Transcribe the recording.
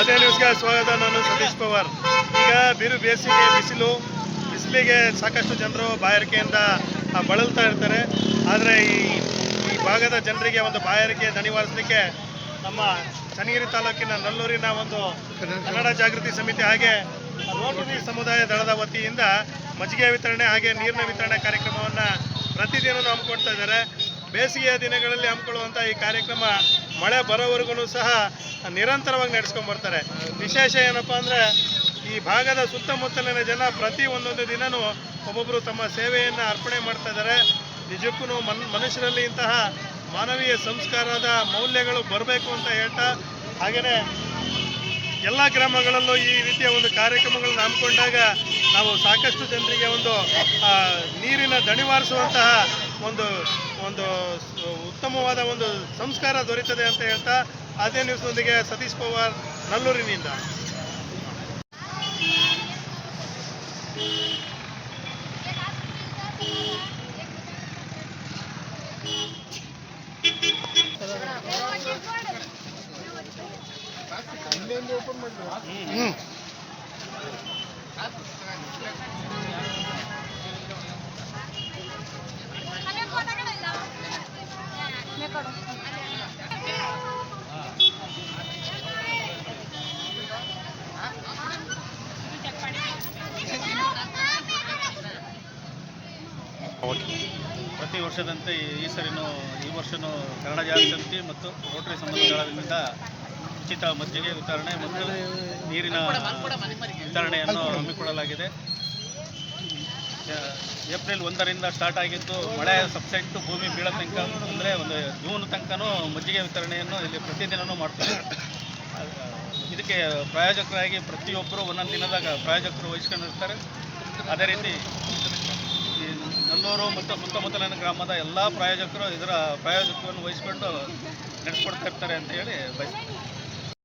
ಅದೇ ನ್ಯೂಸ್ಗೆ ಸ್ವಾಗತ, ನಾನು ಸತೀಶ್ ಪವಾರ್. ಈಗ ಬಿರು ಬೇಸಿಗೆ ಬಿಸಿಲು, ಬಿಸಿಲಿಗೆ ಸಾಕಷ್ಟು ಜನರು ಬಾಯಾರಿಕೆಯಿಂದ ಬಳಲ್ತಾ ಇರ್ತಾರೆ. ಆದರೆ ಈ ಈ ಭಾಗದ ಜನರಿಗೆ ಒಂದು ಬಾಯಾರಿಕೆ ದಣಿವಾರಿಸಲಿಕ್ಕೆ ನಮ್ಮ ಚನ್ನಗಿರಿ ತಾಲೂಕಿನ ನಲ್ಲೂರಿನ ಒಂದು ಕನ್ನಡ ಜಾಗೃತಿ ಸಮಿತಿ ಹಾಗೆ ರೋಟರಿ ಸಮುದಾಯ ದಳದ ವತಿಯಿಂದ ಮಜ್ಜಿಗೆ ವಿತರಣೆ ಹಾಗೆ ನೀರಿನ ವಿತರಣೆ ಕಾರ್ಯಕ್ರಮವನ್ನು ಪ್ರತಿದಿನ ಹಮ್ಮಿಕೊಡ್ತಾ ಇದ್ದಾರೆ. ಬೇಸಿಗೆಯ ದಿನಗಳಲ್ಲಿ ಹಮ್ಮಿಕೊಳ್ಳುವಂಥ ಈ ಕಾರ್ಯಕ್ರಮ ಮಳೆ ಬರೋವರೆಗೂ ಸಹ ನಿರಂತರವಾಗಿ ನಡೆಸ್ಕೊಂಡ್ ಬರ್ತಾರೆ. ವಿಶೇಷ ಏನಪ್ಪ ಅಂದರೆ ಈ ಭಾಗದ ಸುತ್ತಮುತ್ತಲಿನ ಜನ ಪ್ರತಿ ಒಂದೊಂದು ದಿನನೂ ಒಬ್ಬೊಬ್ಬರು ತಮ್ಮ ಸೇವೆಯನ್ನು ಅರ್ಪಣೆ ಮಾಡ್ತಾ ಇದ್ದಾರೆ. ನಿಜಕ್ಕೂ ಮನ್, ಮನುಷ್ಯರಲ್ಲಿ ಇಂತಹ ಮಾನವೀಯ ಸಂಸ್ಕಾರದ ಮೌಲ್ಯಗಳು ಬರಬೇಕು ಅಂತ ಹೇಳ್ತಾ ಹಾಗೆಯೇ ಎಲ್ಲ ಗ್ರಾಮಗಳಲ್ಲೂ ಈ ರೀತಿಯ ಒಂದು ಕಾರ್ಯಕ್ರಮಗಳನ್ನು ಹಮ್ಮಿಕೊಂಡಾಗ ನಾವು ಸಾಕಷ್ಟು ಜನರಿಗೆ ಒಂದು ನೀರಿನ ದಣಿವಾರಿಸುವಂತಹ ಒಂದು ಒಂದು ಉತ್ತಮವಾದ ಒಂದು ಸಂಸ್ಕಾರ ದೊರೀತದೆ ಅಂತ ಹೇಳ್ತಾ, ಅದೇ ನ್ಯೂಸ್ನೊಂದಿಗೆ ಸತೀಶ್ ಪವಾರ್ ನಲ್ಲೂರಿನಿಂದ. ಪ್ರತಿ ವರ್ಷದಂತೆ ಈ- ಸರಿನೂ ಈ ವರ್ಷನೂ ಕನ್ನಡ ಜಾಗೃತಿ ಮತ್ತು ರೋಟರಿ ಸಂಬಂಧಗಳಿಂದ ಉಚಿತ ಮಜ್ಜಿಗೆ ವಿತರಣೆ ಮತ್ತು ನೀರಿನ ವಿತರಣೆಯನ್ನು ಹಮ್ಮಿಕೊಳ್ಳಲಾಗಿದೆ. ಏಪ್ರಿಲ್ ಒಂದರಿಂದ ಸ್ಟಾರ್ಟ್ ಆಗಿದ್ದು ಮಳೆ ಸಬ್ಸೆಂಟು ಭೂಮಿ ಬೀಳೋ ತನಕ ಅಂದರೆ ಒಂದು ಜೂನ್ ತನಕನೂ ಮಜ್ಜಿಗೆ ವಿತರಣೆಯನ್ನು ಇಲ್ಲಿ ಪ್ರತಿದಿನವೂ ಮಾಡ್ತಾರೆ ಇದಕ್ಕೆ ಪ್ರಾಯೋಜಕರಾಗಿ ಪ್ರತಿಯೊಬ್ಬರು ಒಂದೊಂದು ದಿನದಾಗ ಪ್ರಾಯೋಜಕರು ವಹಿಸ್ಕೊಂಡಿರ್ತಾರೆ. ಅದೇ ರೀತಿ ಈ ನಲ್ಲೂರು ಮತ್ತು ಸುತ್ತಮುತ್ತಲಿನ ಗ್ರಾಮದ ಎಲ್ಲ ಪ್ರಾಯೋಜಕರು ಇದರ ಪ್ರಾಯೋಜಕವನ್ನು ವಹಿಸ್ಕೊಂಡು ನಡೆಸ್ಕೊಡ್ತಾ ಇರ್ತಾರೆ ಅಂತ ಹೇಳಿ ಬಯಸ್ತೀನಿ.